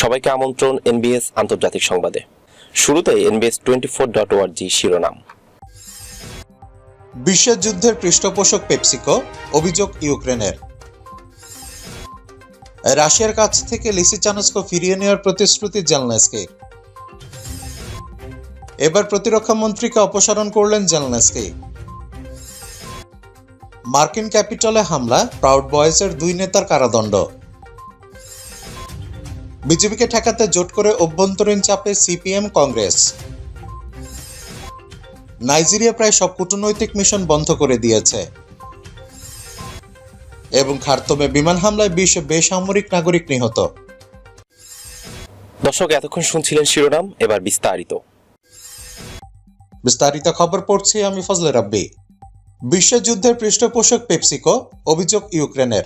সবাইকে আমন্ত্রণ এনবিএস আন্তর্জাতিক সংবাদে। শুরুতে এনবিএস টোয়েন্টি ফোর ডট ওয়ার্জি শিরোনাম। বিশ্বযুদ্ধের পৃষ্ঠপোষক পেপসিকো, অভিযোগ ইউক্রেনের। রাশিয়ার কাছ থেকে লিসিচানস্কো ফিরিয়ে নেওয়ার প্রতিশ্রুতি জেলনেসকে। এবার প্রতিরক্ষা মন্ত্রীকে অপসারণ করলেন জেলনেসকে। মার্কিন ক্যাপিটালে হামলা প্রাউড বয়েজের দুই নেতার কারাদণ্ড। বিজেপিকে ঠেকাতে জোট করে অভ্যন্তরীণ চাপে সিপিএম কংগ্রেস। নাইজেরিয়া প্রায় সব কূটনৈতিক মিশন বন্ধ করে দিয়েছে। এবং খার্তমে বিমান হামলায় বিশ বেসামরিক নাগরিক নিহত। দর্শক এতক্ষণ শুনছিলেন শিরোনাম এবার বিস্তারিত। বিস্তারিত খবর পড়ছি আমি ফজলে রাব্বি। বিশ্বযুদ্ধের পৃষ্ঠপোষক পেপসিকো অভিযোগ ইউক্রেনের।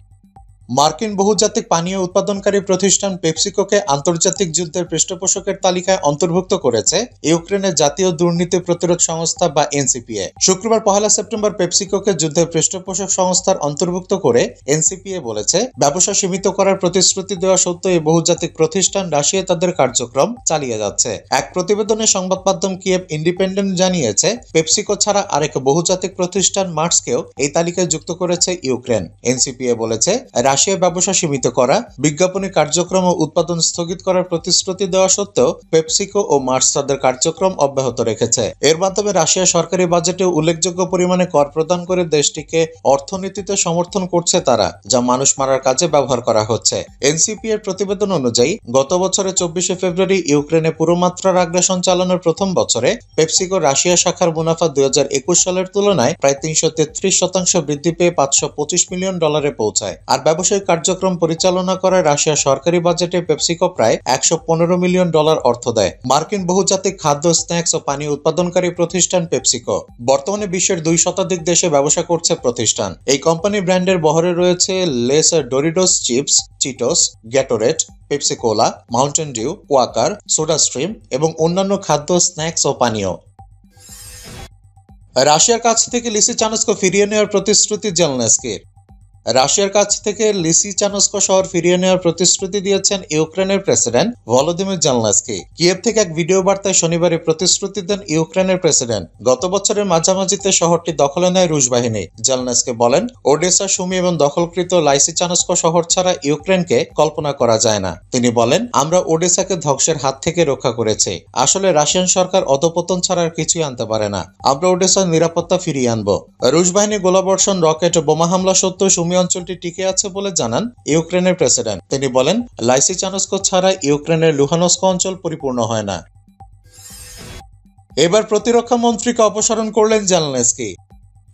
মার্কিন বহুজাতিক পানীয় উৎপাদনকারী প্রতিষ্ঠান পেপসিকোকে আন্তর্জাতিক যুদ্ধের পৃষ্ঠপোষকের তালিকায় অন্তর্ভুক্ত করেছে ইউক্রেনের জাতীয় দুর্নীতি প্রতিরোধ সংস্থা বা এনসিপিএ। শুক্রবার পহেলা সেপ্টেম্বর পেপসিকোকে যুদ্ধের পৃষ্ঠপোষক সংস্থার অন্তর্ভুক্ত করে এনসিপিএ বলেছে, ব্যবসা সীমিত করার প্রতিশ্রুতি দেওয়া সত্ত্বেও এই বহুজাতিক প্রতিষ্ঠান রাশিয়া তাদের কার্যক্রম চালিয়ে যাচ্ছে। এক প্রতিবেদনে সংবাদ মাধ্যম কিয়েভ ইন্ডিপেন্ডেন্ট জানিয়েছে, পেপসিকো ছাড়া আরেক বহুজাতিক প্রতিষ্ঠান মার্কসকেও এই তালিকায় যুক্ত করেছে ইউক্রেন। এনসিপিএ বলেছে রাশিয়া ব্যবসা সীমিত করা, বিজ্ঞাপনী কার্যক্রম ও উৎপাদন স্থগিত করার প্রতিশ্রুতি দেওয়া সত্ত্বেও পেপসিকো ও মার্স তাদের কার্যক্রম অব্যাহত রেখেছে। এর মাধ্যমে রাশিয়া সরকারি বাজেটে উল্লেখযোগ্য পরিমাণে কর প্রদান করে দেশটিকে অর্থনীতিতে সমর্থন করছে তারা, যা মানুষ মারার কাজে ব্যবহার করা হচ্ছে। এনসিপি এর প্রতিবেদন অনুযায়ী, গত বছরের চব্বিশে ফেব্রুয়ারি ইউক্রেনে পুরোমাত্রার আগ্রাসন চালানোর প্রথম বছরে পেপসিকো রাশিয়া শাখার মুনাফা দুই হাজার একুশ সালের তুলনায় প্রায় তিনশো তেত্রিশ শতাংশ বৃদ্ধি পেয়ে পাঁচশো পঁচিশ মিলিয়ন ডলারে পৌঁছায়। আর ব্যবসায়িক কার্যক্রম পরিচালনা করায় রাশিয়া সরকারি বাজেটে পেপসিকো প্রায় একশো পনেরো মিলিয়ন ডলার অর্থ দেয়। মার্কিন বহুজাতিক খাদ্য, স্ন্যাক্স ও পানীয় উৎপাদনকারী প্রতিষ্ঠান পেপসিকো। বর্তমানে বিশ্বের দুই শতাধিক দেশে ব্যবসা করছে প্রতিষ্ঠান। এই কোম্পানি ব্র্যান্ডের বহরে রয়েছে Lay's Doritos chips, Cheetos Gatorade Pepsi Cola, Mountain Dew Quaker soda stream এবং অন্যান্য খাদ্য, স্ন্যাক্স ও পানীয়। রাশিয়ার কাছ থেকে লিসি চানস্কো ফিরিয়ে নেওয়ার প্রতিশ্রুতি জেলনেস্কির। রাশিয়ার কাছ থেকে লিসি চানস্কো শহর ফিরিয়ে নেওয়ার প্রতিশ্রুতি দিয়েছেন ইউক্রেনের প্রেসিডেন্ট ভলোদিমির জেলনেস্কি। কিয়েভ থেকে এক ভিডিও বার্তায় শনিবারে প্রতিশ্রুতি দেন ইউক্রেনের প্রেসিডেন্ট। গত বছরের মাঝামাঝিতে শহরটি দখলে নেয় রুশ বাহিনী। জেলনেস্কি বলেন, ওডেসা, সুমি এবং দখলকৃত লাইসি চানস্কো শহর ছাড়া ইউক্রেনকে কল্পনা করা যায় না। তিনি বলেন, আমরা ওডেসাকে ধ্বংসের হাত থেকে রক্ষা করেছি। আসলে রাশিয়ান সরকার অধপতন ছাড়া আর কিছুই আনতে পারে না। আমরা ওডেসার নিরাপত্তা ফিরিয়ে আনব। রুশ বাহিনী গোলাবর্ষণ রকেট বোমা হামলা সত্ত্বেও সুমি অঞ্চলটি টিকে আছে বলে জানান ইউক্রেনের প্রেসিডেন্ট। তিনি বলেন লাইসি চানস্কো ছাড়া ইউক্রেনের লুহানস্ক অঞ্চল পরিপূর্ণ হয় না। এবার প্রতিরক্ষা মন্ত্রীকে অপসারণ করলেন জেলনেস্কি।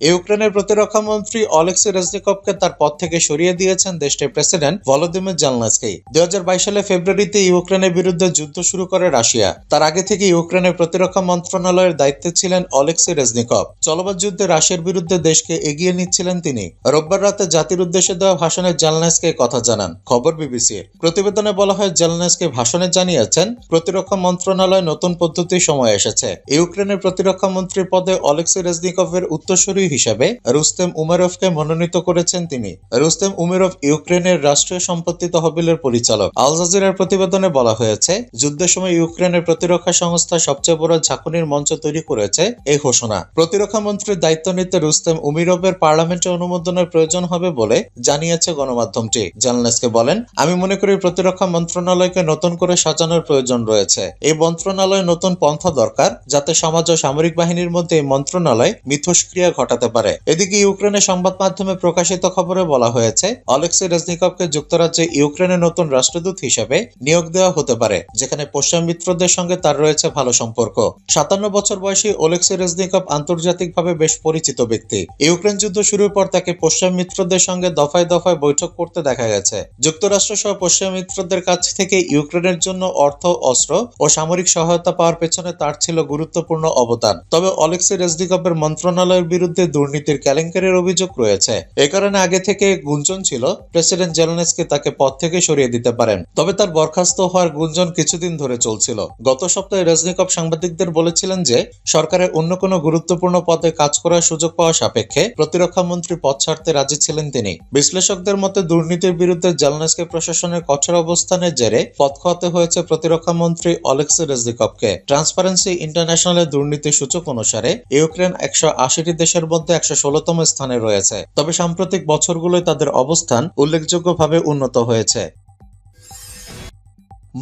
ইউক্রেনের প্রতিরক্ষা মন্ত্রী অলেক্সি রেজনিকভকে তার পদ থেকে সরিয়ে দিয়েছেন দেশটির প্রেসিডেন্ট ভলোদিমির জেলনেস্কি। দুই সালে ফেব্রুয়ারিতে ইউক্রেনের বিরুদ্ধে যুদ্ধ শুরু করে রাশিয়া। তার আগে থেকে ইউক্রেনের প্রতিরক্ষা মন্ত্রণালয়ের দায়িত্বে ছিলেন অলেক্সি রেজনিকভ। চলমান যুদ্ধে রাশিয়ার বিরুদ্ধে দেশকে এগিয়ে নিচ্ছিলেন তিনি। রোববার রাতে জাতির উদ্দেশ্যে দেওয়া ভাষণে জেলনেসকে কথা জানান। খবর বিবিসির প্রতিবেদনে বলা হয়, জেলনেসকে ভাষণে জানিয়েছেন, প্রতিরক্ষা মন্ত্রণালয় নতুন পদ্ধতির সময় এসেছে। ইউক্রেনের প্রতিরক্ষা মন্ত্রী পদে অলেক্সি রেজনিকভের উত্তরসূরি হিসেবে রুস্তেম উমেরভকে মনোনীত করেছেন তিনি। রুস্তেম উমেরভ ইউক্রেনের রাষ্ট্রীয় সম্পত্তি তহবিলের পরিচালক। আল জাজিরার প্রতিবেদনে বলা হয়েছে, যুদ্ধের সময় ইউক্রেনের প্রতিরক্ষা সংস্থা সবচেয়ে বড় ঝাঁকুনির মঞ্চ তৈরি করেছে এই ঘোষণা। প্রতিরক্ষা মন্ত্রীর দায়িত্ব নিতে রুস্তেম উমিরভের পার্লামেন্টে অনুমোদনের প্রয়োজন হবে বলে জানিয়েছে গণমাধ্যমটি। জার্নালিস্টকে বলেন, আমি মনে করি প্রতিরক্ষা মন্ত্রণালয়কে নতুন করে সাজানোর প্রয়োজন রয়েছে। এই মন্ত্রণালয় নতুন পন্থা দরকার, যাতে সমাজ ও সামরিক বাহিনীর মধ্যে এই মন্ত্রণালয় মিথস্ক্রিয়া ঘটাতে পারে। এদিকে ইউক্রেনের সংবাদ মাধ্যমে প্রকাশিত খবরে বলা হয়েছে, অলেক্সি রেজনিকভকে যুক্তরাজ্যে ইউক্রেনের নতুন রাষ্ট্রদূত হিসেবে নিয়োগ দেওয়া হতে পারে, যেখানে পশ্চিম মিত্রদের সঙ্গে তার রয়েছে ভালো সম্পর্ক। সাতান্ন বছর বয়সী ওলেক্সি রেজনিকভ আন্তর্জাতিকভাবে বেশ পরিচিত ব্যক্তি। ইউক্রেন যুদ্ধ শুরুর পর তাকে পশ্চিম মিত্রদের সঙ্গে দফায় দফায় বৈঠক করতে দেখা গেছে। যুক্তরাষ্ট্র সহ পশ্চিম মিত্রদের কাছ থেকে ইউক্রেনের জন্য অর্থ, অস্ত্র ও সামরিক সহায়তা পাওয়ার পেছনে তার ছিল গুরুত্বপূর্ণ অবদান। তবে অলেক্সি রেজনিকভের মন্ত্রণালয়ের বিরুদ্ধে দুর্নীতির কেলেঙ্কারির অভিযোগ রয়েছে। এ কারণে আগে থেকে গুঞ্জন ছিল, প্রেসিডেন্ট জেলেনস্কি তাকে পদ থেকে সরিয়ে দিতে পারেন। তবে তার বরখাস্ত হওয়ার গুঞ্জন কিছুদিন ধরে চলছিল। গত সপ্তাহে রেজনিকভ সাংবাদিকদের বলেছিলেন যে সরকারের অন্য কোনো গুরুত্বপূর্ণ পদে কাজ করার সুযোগ পাওয়া সাপেক্ষে প্রতিরক্ষা মন্ত্রী পদ ছাড়তে রাজি ছিলেন তিনি। বিশ্লেষকদের মতে, দুর্নীতির বিরুদ্ধে জেলনেসকে প্রশাসনের কঠোর অবস্থানের জেরে পদ খোয়াতে হয়েছে প্রতিরক্ষা মন্ত্রী অলেক্সি রেজনিকভকে ট্রান্সপারেন্সি ইন্টারন্যাশনালের দুর্নীতি সূচক অনুসারে, ইউক্রেন একশো আশিটি দেশের মধ্যে একশো ষোলতম স্থানে রয়েছে। তবে সাম্প্রতিক বছরগুলোয় তাদের অবস্থান উল্লেখযোগ্যভাবে উন্নত হয়েছে।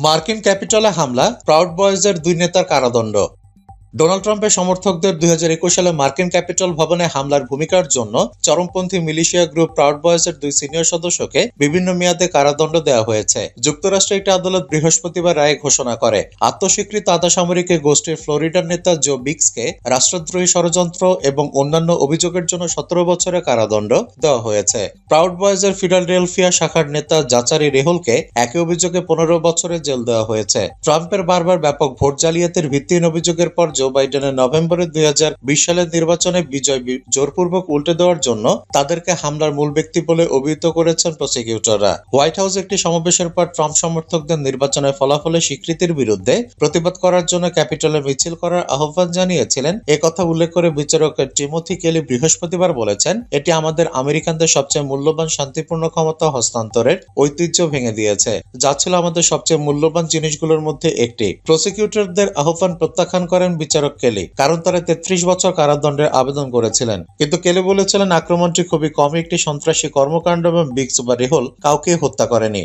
মার্কিন ক্যাপিটালে হামলা প্রাউড বয়েজের দুই নেতার কারাদণ্ড। ডোনাল্ড ট্রাম্পের সমর্থকদের দুই হাজার একুশ সালে মার্কিন ক্যাপিটল ভবনে হামলার ভূমিকার জন্য চরমপন্থী মিলিশিয়া গ্রুপ প্রাউড বয়েজের দুই সিনিয়র সদস্যকে বিভিন্ন মেয়াদে কারাদণ্ড দেওয়া হয়েছে। যুক্তরাষ্ট্রের একটি আদালত বৃহস্পতিবার রায় ঘোষণা করে। আত্মস্বীকৃত আধা সামরিক এই গোষ্ঠীর ফ্লোরিডার নেতা জো বিক্সকে রাষ্ট্রদ্রোহী ষড়যন্ত্র এবং অন্যান্য অভিযোগের জন্য সতেরো বছরের কারাদণ্ড দেওয়া হয়েছে। প্রাউড বয়েজের ফিলাডেলফিয়া শাখার নেতা জাচারি রেহলকে একই অভিযোগে পনেরো বছরের জেল দেওয়া হয়েছে। ট্রাম্পের বারবার ব্যাপক ভোট জালিয়াতির ভিত্তিহীন অভিযোগের পর জো বাইডেনের নভেম্বরের দুই হাজার বিশ সালের নির্বাচনে বিজয় জোরপূর্বক উল্টে দেওয়ার জন্য তাদেরকে হামলার মূল ব্যক্তি বলে অভিহিত করেছেন প্রসিকিউটররা। হোয়াইট হাউস একটি সমাবেশের পর ট্রাম্প সমর্থকদের নির্বাচনের ফলাফলের স্বীকৃতির বিরুদ্ধে প্রতিবাদ করার জন্য ক্যাপিটলে মিছিল করার আহ্বান জানিয়েছিলেন। কথা উল্লেখ করে বিচারক টিমোথি কেলি বৃহস্পতিবার বলেছেন, এটি আমাদের আমেরিকানদের সবচেয়ে মূল্যবান শান্তিপূর্ণ ক্ষমতা হস্তান্তরের ঐতিহ্য ভেঙে দিয়েছে, যা ছিল আমাদের সবচেয়ে মূল্যবান জিনিসগুলোর মধ্যে একটি। প্রসিকিউটরদের আহ্বান প্রত্যাখ্যান করেন বিচারক কেলি, কারণ তারা তেত্রিশ বছর কারাদণ্ডের আবেদন করেছিলেন। কিন্তু কেলি বলেছিলেন, আক্রমণটি খুবই কম, একটি সন্ত্রাসী কর্মকাণ্ড এবং বিক্স বা রেহল কাউকে হত্যা করেনি।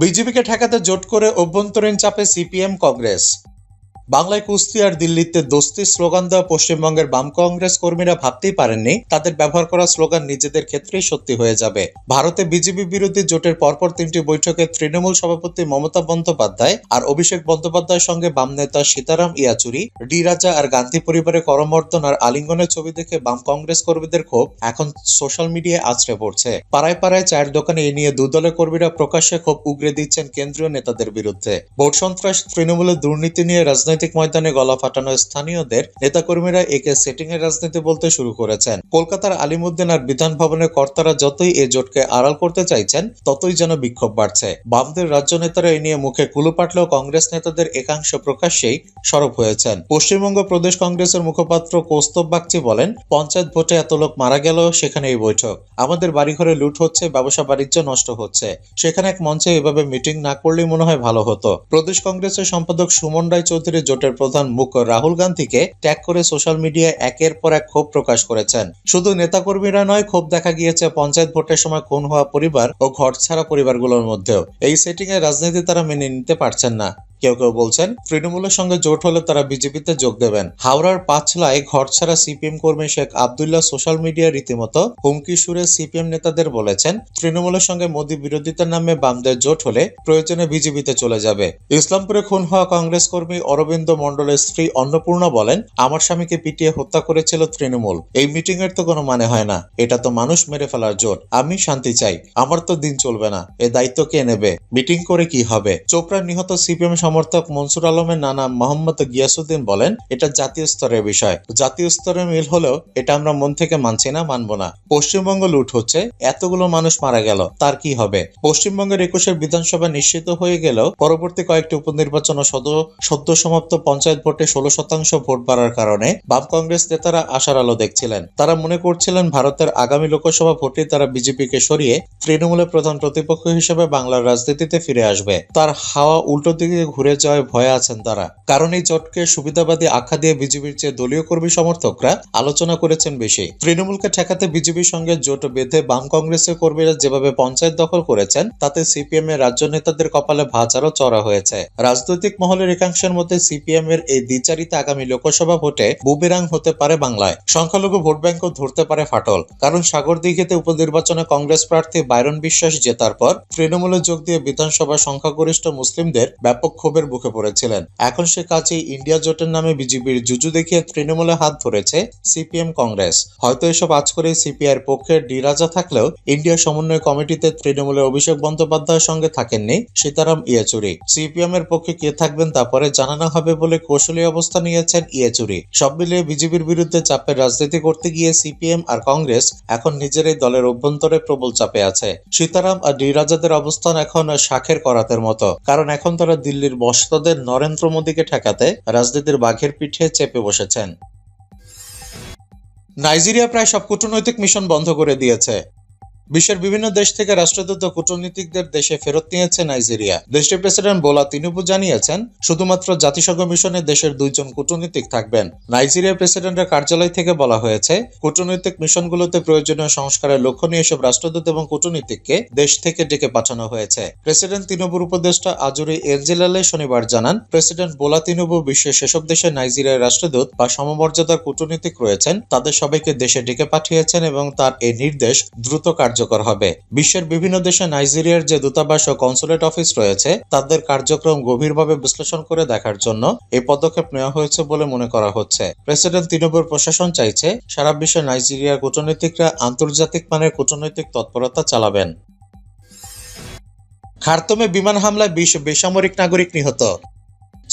বিজেপিকে ঠেকাতে জোট করে অভ্যন্তরীণ চাপে সিপিএম কংগ্রেস। বাংলায় কুস্তি আর দিল্লিতে দোস্তি স্লোগান দেওয়া পশ্চিমবঙ্গের বাম কংগ্রেস কর্মীরা ভাবতেই পারেননি, তাদের ব্যবহার করা স্লোগান নিজেদের ক্ষেত্রেই সত্যি হয়ে যাবে। ভারতে বিজেপি বিরোধী জোটের পরপর তিনটি বৈঠকে তৃণমূল সভাপতি মমতা বন্দ্যোপাধ্যায় আর অভিষেক বন্দ্যোপাধ্যায়ের সঙ্গে বাম নেতা সীতারাম ইয়াচুরি, ডি রাজা আর গান্ধী পরিবারের করমর্দন আর আলিঙ্গনের ছবি দেখে বাম কংগ্রেস কর্মীদের ক্ষোভ এখন সোশ্যাল মিডিয়ায় আছড়ে পড়ছে। পাড়ায় পাড়ায় চায়ের দোকানে এ নিয়ে দুদলের কর্মীরা প্রকাশ্যে ক্ষোভ উগরে দিচ্ছেন কেন্দ্রীয় নেতাদের বিরুদ্ধে। ভোট সন্ত্রাস তৃণমূলের দুর্নীতি নিয়ে রাজনৈতিক ময়দানে গলা ফাটানো স্থানীয়দের নেতাকর্মীরা একে সেটিং এর রাজনীতি বলতে শুরু করেছেন। কলকাতার আলিমুদ্দিন আর বিধান ভবনের কর্তারা যতই এ জোটকে আড়াল করতে চাইছেন, ততই যেন বিক্ষোভ বাড়ছে। বামদের রাজ্য নেতারা এ নিয়ে মুখে কুলু পাটলেও কংগ্রেস নেতাদের একাংশ প্রকাশ্যেই সরব হয়েছেন। পশ্চিমবঙ্গ প্রদেশ কংগ্রেসের মুখপাত্র কৌস্তব বাগচি বলেন, পঞ্চায়েত ভোটে এত লোক মারা গেল সেখানে এই বৈঠক। আমাদের বাড়িঘরে লুট হচ্ছে, ব্যবসা বাণিজ্য নষ্ট হচ্ছে। সেখানে এক মঞ্চে এভাবে মিটিং না করলেই মনে হয় ভালো হতো। প্রদেশ কংগ্রেসের সম্পাদক সুমন রায় চৌধুরী জোটের প্রধান মুখ রাহুল গান্ধীকে ট্যাগ করে সোশ্যাল মিডিয়ায় একের পর এক ক্ষোভ প্রকাশ করেছেন। শুধু নেতাকর্মীরা নয়, ক্ষোভ দেখা গিয়েছে পঞ্চায়েত ভোটের সময় খুন হওয়া পরিবার ও ঘর ছাড়া পরিবারগুলোর মধ্যেও। এই সেটিংয়ে রাজনীতি তারা মেনে নিতে পারছেন না। কেউ কেউ বলছেন, তৃণমূলের সঙ্গে জোট হলে তারা বিজেপিতে যোগ দেবেন। হাওড়ার পাঁচলায় ঘর ছাড়া সিপিএম কর্মী শেখ আবদুল্লাহ সোশ্যাল মিডিয়া রীতিমতো হুমকি সুরে সিপিএম নেতাদের বলেছেন, তৃণমূলের সঙ্গে মোদী বিরোধিতার নামে বামদের জোট হলে প্রয়োজনে বিজেপিতে চলে যাবে। ইসলামপুরে খুন হওয়া কংগ্রেস কর্মী অরবিন্দ মণ্ডলের স্ত্রী অন্নপূর্ণা বলেন, আমার স্বামীকে পিটিয়ে হত্যা করেছিল তৃণমূল। এই মিটিং এর তো কোনো মানে হয় না। এটা তো মানুষ মেরে ফেলার জোট। আমি শান্তি চাই। আমার তো দিন চলবে না। এ দায়িত্ব কে নেবে? মিটিং করে কি হবে? চোপড়ার নিহত সিপিএম সমর্থক মনসুর আলমের নানা মোহাম্মদ গিয়াসুদ্দিন বলেন, এটা জাতীয় স্তরের বিষয়। জাতীয় স্তরে মিল হলেও এটা আমরা মন থেকে মানছি না, মানবো না। পশ্চিমবঙ্গ লুট হচ্ছে, এতগুলো মানুষ মারা গেল, তার কি হবে? পশ্চিমবঙ্গের একুশের বিধানসভা নিশ্চিত হয়ে গেলেও পরবর্তী কয়েকটি উপনির্বাচন সদ, সদ্য সমাপ্ত পঞ্চায়েত ভোটে ষোলো শতাংশ ভোট বাড়ার কারণে বাম কংগ্রেস নেতারা আশার আলো দেখছিলেন। তারা মনে করছিলেন ভারতের আগামী লোকসভা ভোটে তারা বিজেপিকে সরিয়ে তৃণমূলের প্রধান প্রতিপক্ষ হিসেবে বাংলার রাজনীতিতে ফিরে আসবে। তার হাওয়া উল্টো দিকে ঘুরে যাওয়ায় ভয়ে আছেন তারা। কারণ এই জোটকে সুবিধাবাদী আখ্যা দিয়ে বিজেপির চেয়ে দলীয় কর্মী সমর্থকরা আলোচনা করেছেন বেশি। তৃণমূলকে ঠেকাতে বিজেপির সঙ্গে জোট বেঁধে বাম কংগ্রেসের কর্মীরা যেভাবে পঞ্চায়েত দখল করেছেন, তাতে সিপিএম এর রাজ্য নেতাদের কপালে আরও চড়া হয়েছে। রাজনৈতিক মহলের একাংশের মধ্যে সিপিএম এর এই দ্বিচারিতা আগামী লোকসভা ভোটে বুবেরাং হতে পারে বাংলায়। সংখ্যালঘু ভোট ব্যাংকও ধরতে পারে ফাটল। কারণ সাগর সাগরদিঘিতে উপনির্বাচনে কংগ্রেস প্রার্থী বাইরন বিশ্বাস জেতার পর তৃণমূলে যোগ দিয়ে বিধানসভা সংখ্যাগরিষ্ঠ মুসলিমদের ব্যাপক ক্ষোভের মুখে পড়েছিলেন। এখন সে কাজেই ইন্ডিয়া জোটের নামে বিজেপির জুজু দেখিয়ে তৃণমূলে হাত ধরেছে সিপিএম কংগ্রেস। হয়তো এসব আজ করে সিপিআর পক্ষে ডি রাজা থাকলেও ইন্ডিয়া সমন্বয় কমিটিতে তৃণমূলের অভিষেক বন্দ্যোপাধ্যায়ের সঙ্গে থাকেননি সীতারাম ইয়েচুরি। সিপিএম এর পক্ষে কে থাকবেন তা পরে জানানো হবে বলে কৌশলী অবস্থান নিয়েছেন ইয়েচুরি। সব মিলিয়ে বিজেপির বিরুদ্ধে চাপের রাজনীতি করতে গিয়ে সিপিএম আর কংগ্রেস এখন নিজেরাই দলের অভ্যন্তরে প্রবল চাপে আছে। সীতারাম আর ডি রাজাদের অবস্থান এখন শাখের করাতের মতো। কারণ এখন তারা দিল্লির বসতদের নরেন্দ্র মোদীকে ঠেকাতে রাজনীতির বাঘের পিঠে চেপে বসেছেন। নাইজেরিয়া প্রায় সব কূটনৈতিক মিশন বন্ধ করে দিয়েছে। বিশ্বের বিভিন্ন দেশ থেকে রাষ্ট্রদূত কূটনীতিকদের দেশে ফেরত নিয়েছে নাইজেরিয়া। দেশটির প্রেসিডেন্ট বোলা তিনুবু জানিয়েছেন, শুধুমাত্র জাতিসংঘ মিশনে দেশের দুইজন কূটনীতিক থাকবেন। নাইজেরিয়া প্রেসিডেন্টের কার্যালয় থেকে বলা হয়েছে, কূটনৈতিক মিশনগুলোতে প্রয়োজনীয় সংস্কারের লক্ষ্য নিয়ে এসব রাষ্ট্রদূত এবং কূটনীতিককে দেশ থেকে ডেকে পাঠানো হয়েছে। প্রেসিডেন্ট তিনুবুর উপদেষ্টা আজুরি এনজেলালে শনিবার জানান, প্রেসিডেন্ট বোলা তিনুবু বিশ্বের সেসব দেশে নাইজেরিয়ার রাষ্ট্রদূত বা সমমর্যাদার কূটনীতিক রয়েছেন, তাদের সবাইকে দেশে ডেকে পাঠিয়েছেন এবং তার এই নির্দেশ দ্রুত কার্যকর হবে। বিশ্বের বিভিন্ন দেশে নাইজেরিয়ার যে দূতাবাস ও কনসুলেট অফিস রয়েছে, তাদের কার্যক্রম গভীরভাবে বিশ্লেষণ করে দেখার জন্য এই পদক্ষেপ নেওয়া হয়েছে বলে মনে করা হচ্ছে। প্রেসিডেন্ট তিনুবুর প্রশাসন চাইছে সারা বিশ্বে নাইজেরিয়ার কূটনীতিকরা আন্তর্জাতিক মানের কূটনৈতিক তৎপরতা চালাবেন। খার্তমে বিমান হামলায় বিশ বেসামরিক নাগরিক নিহত।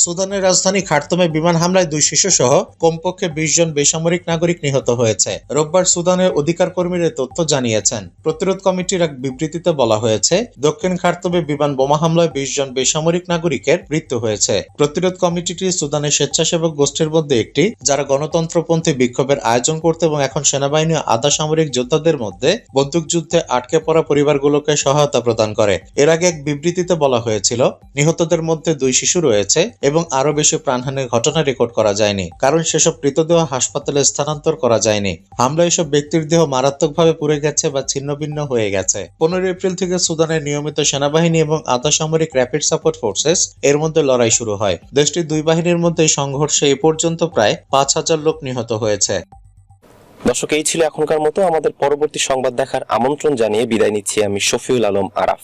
সুদানের রাজধানী খার্তুমে বিমান হামলায় দুই শিশু সহ কমপক্ষে বিশ জন বেসামরিক নাগরিক নিহত হয়েছে। রোববার সুদানের অধিকার কর্মীরা তথ্য জানিয়েছেন। প্রতিরোধ কমিটির এক বিবৃতিতে বলা হয়েছে, দক্ষিণ খার্তুমে বিমান বোমা হামলায় বিশ জন বেসামরিক নাগরিকের মৃত্যু হয়েছে। প্রতিরোধ কমিটিটি সুদানের স্বেচ্ছাসেবক গোষ্ঠীর মধ্যে একটি, যারা গণতন্ত্রপন্থী বিক্ষোভের আয়োজন করতে এবং এখন সেনাবাহিনী ও আধা সামরিক যোদ্ধাদের মধ্যে বন্দুকযুদ্ধে আটকে পড়া পরিবারগুলোকে সহায়তা প্রদান করে। এর আগে এক বিবৃতিতে বলা হয়েছিল, নিহতদের মধ্যে দুই শিশু রয়েছে এবং আরও বেশি প্রাণহানির ঘটনা রেকর্ড করা যায়নি। কারণ সেসব মৃতদেহ হাসপাতালে স্থানান্তর করা যায়নি। হামলায় এসব ব্যক্তির দেহ মারাত্মকভাবে পুড়ে গেছে বা ছিন্নভিন্ন হয়ে গেছে। পনেরো এপ্রিল থেকে সুদানের নিয়মিত সেনাবাহিনী এবং আধা সামরিক র্যাপিড সাপোর্ট ফোর্সেস এর মধ্যে লড়াই শুরু হয়। দেশটির দুই বাহিনীর মধ্যে সংঘর্ষে এ পর্যন্ত প্রায় পাঁচ হাজার লোক নিহত হয়েছে। দর্শক, এই ছিল এখনকার মতো। আমাদের পরবর্তী সংবাদ দেখার আমন্ত্রণ জানিয়ে বিদায় নিচ্ছি আমি শফিউল আলম আরাফ।